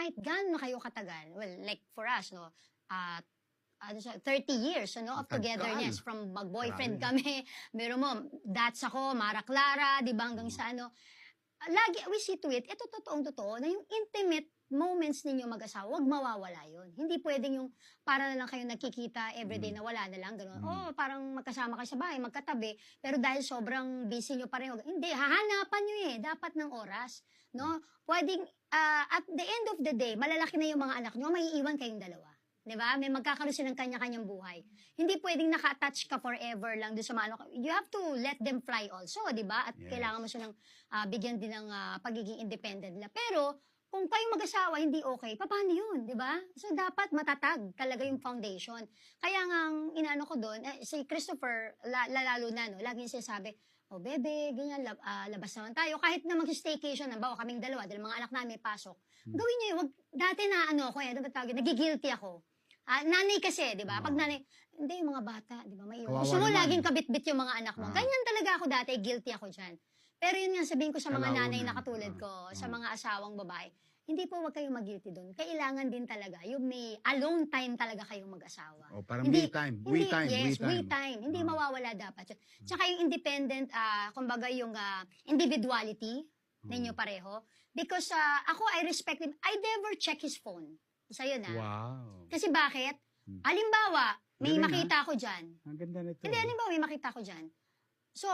kahit gaano kayo katagal, well, like for us, no, uh, ano siya, 30 years, ano, of togetherness. From mag-boyfriend kami, meron mo, that's ako, Mara Clara, di ba, hanggang sa ano. Lagi, we see to it, ito totoong totoo, na yung intimate moments ninyo mag-asawa, wag mawawala yon. Hindi pwedeng yung para na lang kayo nakikita everyday na wala na lang, gano'n. Mm. Oh, parang magkasama kayo sa bahay, magkatabi, pero dahil sobrang busy nyo pareho, hindi, hahanapan nyo eh, dapat ng oras, no? Pwedeng, ah, at the end of the day, malalaki na yung mga anak nyo, may iiwan kayong dalawa. Di ba? May magkakaroon silang kanya-kanyang buhay. Hindi pwedeng naka-attach ka forever lang doon sa mga ano. You have to let them fly also, di ba? At Yes. kailangan mo silang ah, bigyan din ng ah, pagiging independent nila. Pero, kung kayong mag-asawa, hindi okay, paano yun, di ba? So, dapat matatag talaga yung foundation. Kaya nga, inaano ko doon, eh, si Christopher, la, lalo na, no, lagi niya sinasabi, oh, bebe, ganyan, lab, ah, labas naman tayo. Kahit na mag-staycation, bawa kaming dalawa, dahil mga anak namin pasok, gawin niyo yun. Wag, dati na, ano ako, eh, dapat tawagin, nagigilty ako. Ah, nanay kasi, di ba? Pag nanay, hindi, yung mga bata, di ba? May Gusto mo laging kabit-bit yung mga anak mo. Ah. Ganyan talaga ako dati, guilty ako dyan. Pero yun nga, sabihin ko sa mga Kalaunan. nanay na katulad ko, Ah. sa Ah. mga asawang babae, hindi po wag kayong mag-guilty doon. Kailangan din talaga, yung may alone time talaga kayong mag-asawa. O, parang Hindi- we time. Hindi, We time. yes, we time. Hindi Ah. mawawala dapat. yun. Tsaka yung independent, ah, kumbaga yung ah, individuality ninyo Hmm. pareho. Because ah, ako, I respect him. I never check his phone. Isa yun ah. Wow. Kasi bakit? Hmm. Halimbawa, may Galing, makita ako dyan. Ang ganda nito. Hindi, halimbawa, may makita ko dyan. So,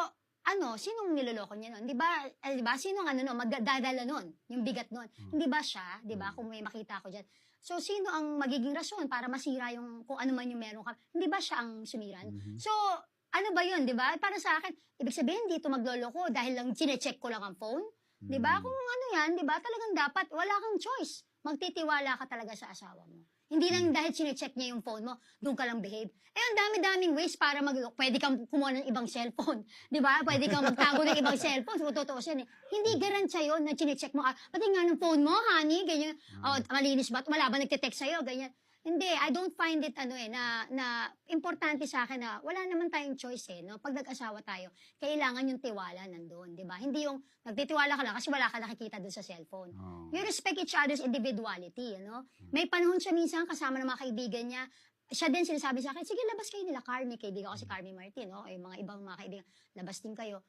ano, sinong niloloko niya nun? Di ba, eh, di ba, sinong ano nun, magdadala nun, yung bigat nun. Hindi ba siya, di ba, Hmm. kung may makita ko dyan. So, sino ang magiging rason para masira yung, kung ano man yung meron ka? Hindi ba siya ang sumiran? Mhm. So, ano ba yun, di ba? Para sa akin, ibig sabihin, dito magloloko dahil lang chinecheck ko lang ang phone. Di ba? Mm. Kung ano yan, di ba? Talagang dapat, wala kang choice. Magtitiwala ka talaga sa asawa mo. Hindi lang dahil chinecheck niya yung phone mo, doon ka lang behave. Eh, ang dami-daming ways para mag Pwede kang kumuha ng ibang cellphone. Di ba? Pwede kang magtago ng ibang cellphone. So, totoo yan eh. Hindi garansya yun na chinecheck mo. Ah, pati nga ng phone mo, honey, ganyan. Oh, malinis ba? Wala ba nagte-text sa'yo? Ganyan. Hindi, I don't find it ano eh, na, na importante sa akin na wala naman tayong choice eh, no? Pag nag-asawa tayo, kailangan yung tiwala nandun, di ba? Hindi yung nagtitiwala ka lang kasi wala ka nakikita dun sa cellphone. Oh. You respect each other's individuality, you know? May panahon siya minsan kasama ng mga kaibigan niya, siya din sinasabi sa akin, sige, labas kayo nila Carmi, kaibigan ko si Carmi Martin, no? Yung mga ibang mga kaibigan, labas din kayo.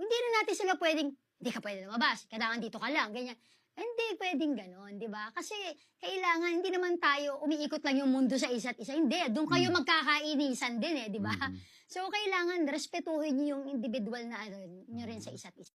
Hindi rin natin sila pwedeng, hindi ka pwede lumabas, kailangan dito ka lang, ganyan. Hindi pwedeng ganon, di ba? Kasi kailangan, hindi naman tayo umiikot lang yung mundo sa isa't isa. Hindi, doon kayo Mm. magkakainisan din eh, di ba? Mhm. So, kailangan respetuhin niyo yung individual na ano, nyo rin sa isa't isa.